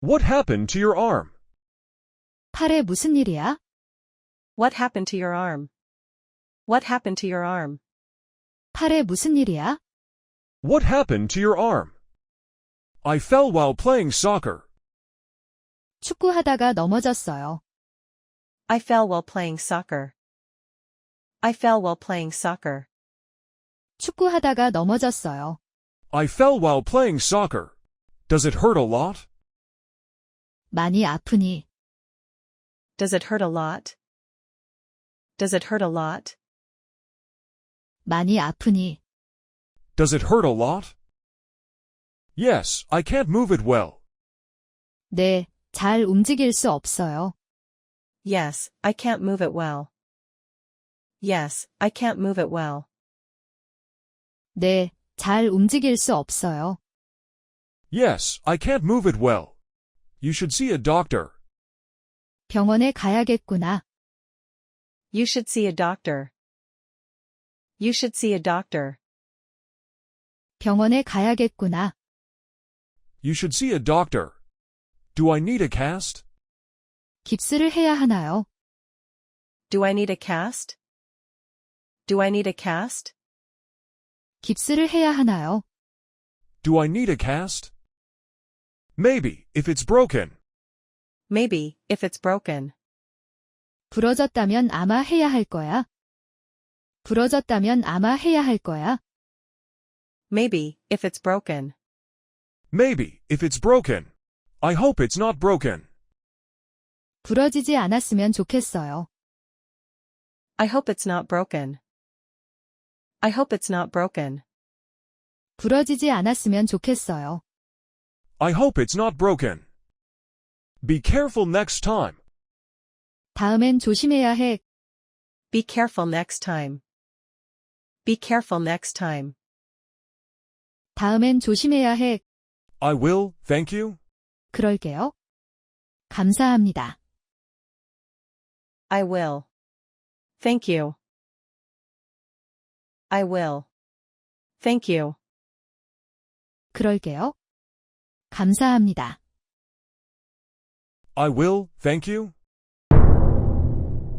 What happened to your arm? 팔에 무슨 일이야? What happened to your arm? What happened to your arm? 팔에 무슨 일이야? What happened to your arm? I fell while playing soccer. 축구하다가 넘어졌어요. I fell while playing soccer. I fell while playing soccer. 축구하다가 넘어졌어요. I fell while playing soccer. Does it hurt a lot? 많이 아프니. Does it hurt a lot? Does it hurt a lot? 많이 아프니. Does it hurt a lot? Yes, I can't move it well. 네, 잘 움직일 수 없어요. Yes, I can't move it well. Yes, I can't move it well. 네, 잘 움직일 수 없어요. Yes, I can't move it well. You should see a doctor. 병원에 가야겠구나. You should see a doctor. You should see a doctor. 병원에 가야겠구나. You should see a doctor. Do I need a cast? 깁스를 해야 하나요? Do I need a cast? Do I need a cast? 깁스를 해야 하나요? Do I need a cast? Maybe, if it's broken. Maybe, if it's broken. 부러졌다면 아마 해야 할 거야. 부러졌다면 아마 해야 할 거야. Maybe, if it's broken. Maybe, if it's broken. I hope it's not broken. 부러지지 않았으면 좋겠어요. I hope it's not broken. I hope it's not broken. 부러지지 않았으면 좋겠어요. I hope it's not broken. Be careful next time. 다음엔 조심해야 해. Be careful next time. Be careful next time. 다음엔 조심해야 해. I will, thank you. 그럴게요. 감사합니다. I will. Thank you. I will. Thank you. 그럴게요. 감사합니다. I will, thank you.